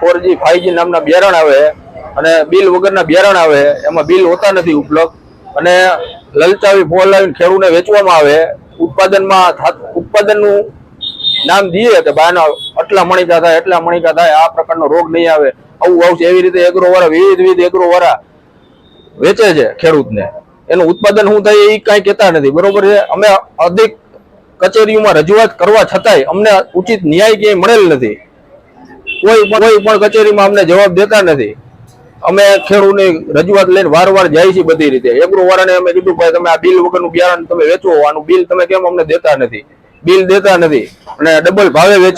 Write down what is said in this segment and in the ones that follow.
Four G, five G નામના બિયારણ આવે અને બિલ વગરના બિયારણ આવે, એમાં બિલ હોતા નથી ઉપલબ્ધ. અને લલચાવી ફોલાવીને ખેડૂતને વેચવામાં આવે, ઉત્પાદનમાં ઉત્પાદનનું નામ દઈએ કે બાના આટલા મણિકા થાય, એટલા મણિકા થાય, આ પ્રકારનો રોગ નહીં આવે. આવું આવશે એવી રીતે એગ્રો વાળા વિવિધ વિવિધ એગ્રો વાળા વેચે છે ખેડૂતને. એનું ઉત્પાદન શું થાય એ કાંઈ કહેતા નથી. બરોબર છે? અમે અધિક કચેરીઓમાં રજૂઆત કરવા છતાંય અમને ઉચિત ન્યાય ક્યાંય મળેલ નથી. કોઈ કોઈ પણ કચેરીમાં અમને જવાબ દેતા નથી. અમે ખેડૂતની રજૂઆત લઈને વારંવાર જાય છે બધી રીતે. એગ્રો વાળાને અમે કીધું ભાઈ તમે આ બિલ વગરનું બિયારણ તમે વેચો આનું બિલ તમે કેમ અમને દેતા નથી? બિલ દેતા નથી અને ડબલ ભાવે અને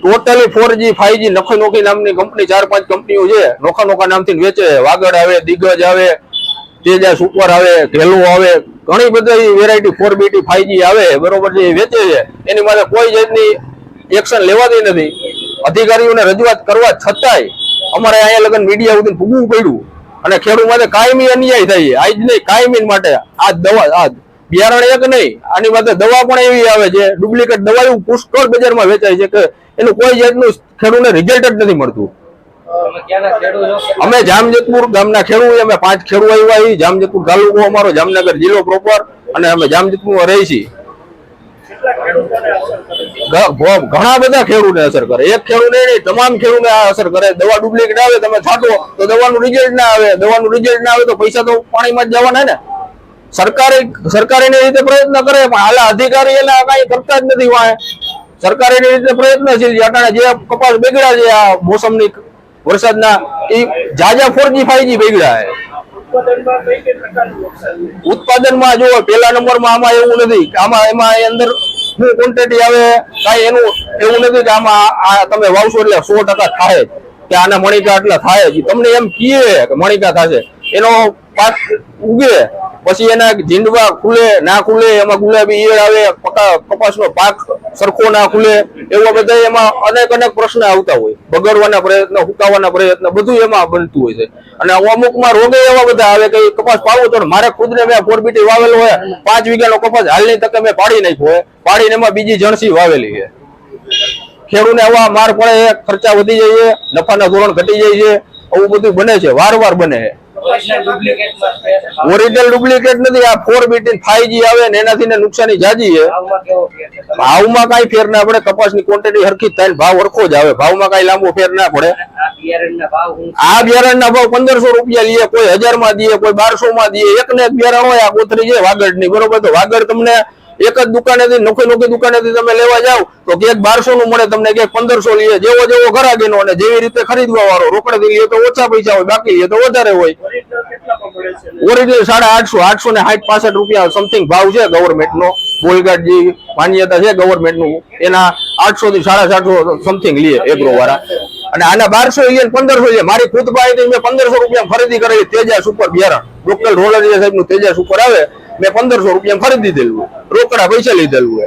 totally four G five G નોખી નોખી નામની કંપની ચાર પાંચ કંપનીઓ છે. નોખા નોખા નામથી વેચે. વાગડ આવે દિગ્ગજ આવે તેજા સુપર આવે ઘેલું આવે ઘણી બધી variety four BT five G આવે બરોબર છે એ વેચે છે. એની માટે કોઈ જાતની એક્શન લેવાતી નથી. અધિકારીઓને રજૂઆત કરવા છતાંય અમારે અહીંયા લગન મીડિયા સુધી ભૂગવું પડ્યું. અને ખેડૂત માટે કાયમી અન્યાય થાય આજ નહીં, કાયમી માટે. આ દવા, આ બિયારણ એક નહીં, આની માટે દવા પણ એવી આવે છે ડુપ્લિકેટ દવા એવું પુષ્કળ બજારમાં વેચાય છે કે એનું કોઈ જાતનું ખેડૂતને રિઝલ્ટ જ નથી મળતું. અમે જામજતપુર ગામના ખેડૂત, અમે પાંચ ખેડૂત આવ્યા જામજતપુર તાલુકો અમારો જામનગર જિલ્લો પ્રોપર અને અમે જામજતપુર રહી છીએ કેટલા ખેડૂતોને અસર કરે છે ઘ- ઘ- ઘણા બધા ખેડૂતને અસર કરે. એક ખેડૂતને નહીં તમામ ખેડૂતને આ અસર કરે. દવા ડુપ્લિકેટ આવે તમે છાંટો તો દવાનું રિઝલ્ટ ના આવે. દવાનું રિઝલ્ટ ના આવે તો પૈસા તો પાણીમાં જ જવાના ને. સરકારે સરકારે એની રીતે પ્રયત્ન કરે પણ હાલ અધિકારી એના કઈ કરતા જ નથી વાય સરકારે એની રીતે પ્રયત્નશીલ છે. અટાણે જે કપાસ બગડ્યા છે આ મોસમની વરસાદના એ જાજા ફોરજી ફાઈજી બગડ્યા છે. ઉત્પાદનમાં જો પેલા નંબરમાં આમાં એવું નથી. આમાં એમાં એ અંદર શું ક્વોન્ટિટી આવે, કાંઈ એનું, એવું નથી કે આમાં આ તમે વાવશો એટલે સો ટકા થાય. કે આના મણિકા એટલે થાય તમને એમ કીએ કે મણિકા થશે. એનો પાક ઉગે, પછી એના જીંડવા ખુલે, ના ખુલે, એમાં ગુલાબી ઈયળ આવે કપાસનો પાક સરખો ના ખુલે, એવા બધા એમાં અનેક અનેક પ્રશ્ન આવતા હોય. બગડવાના પ્રયત્ન, હુકાવાના પ્રયત્ન બધું એમાં બનતું હોય છે. અને અમુકમાં રોગે એવા બધા આવે કે કપાસ પાવો તો મારે ખુદને મેં ફોરબીટી વાવેલો હોય, પાંચ વીઘાનો કપાસ હાલની તકે મેં પાડી નાખ્યો હોય, પાડીને એમાં બીજી જણસી વાવેલી છે. ખેડૂને આવા માર પડે, ખર્ચા વધી જાય છે, નફાના ધોરણ ઘટી જાય છે, આવું બધું બને છે, વારવાર બને છે. ઓરિજિનલ ડુપ્લિકેટ નથી આ ફોર બીટી ફાઈવ જી આવે ને એનાથી ને નુકસાની જાજી છે. ભાવમાં કઈ ફેર ના પડે કપાસની ક્વોન્ટિટી હરખી થાય ભાવ હરખો જ આવે. ભાવમાં કઈ લાંબો ફેર ના પડે. આ બિયારણ ના ભાવ પંદરસો રૂપિયા લઈએ કોઈ હજારમાં દઈએ કોઈ બારસો માં દઈએ એક ને એક બિયારણ હોય આ કોથરી છે વાગડની બરોબર? તો વાગડ તમને એક જ દુકાનેથી, નોખી નોખી દુકાનેથી તમે લેવા જાવ તો ક્યાંક બારસો નું મળે, તમને ક્યાંક પંદરસો લઈએ જેવો જેવો ઘરાગીનો અને જેવી રીતે ખરીદવા વાળો રોકડેથી લઈએ તો ઓછા પૈસા હોય, બાકી લઈએ તો વધારે હોય. ઓરિજિનલ છે સાડા આઠસો આઠસો ને સાઠ પાસઠ રૂપિયા સમથિંગ ભાવ છે ગવર્મેન્ટ નો બોલગાટ જે માન્યતા છે ગવર્મેન્ટનું એના આઠસો થી સાડા સાતસો સમથિંગ લઈએ એગ્રો વાળા. અને આના બારસો લઈએ પંદરસો લઈએ મારી ખુદ પાસેથી મેં પંદરસો રૂપિયા ખરીદી કરેલી તેજા સુપર બિયારણ. લોકલ રોલર સાહેબનું તેજા સુપર આવે. મેં પંદરસો રૂપિયા ખરીદી દીધેલું. રોકડા પૈસા લીધેલું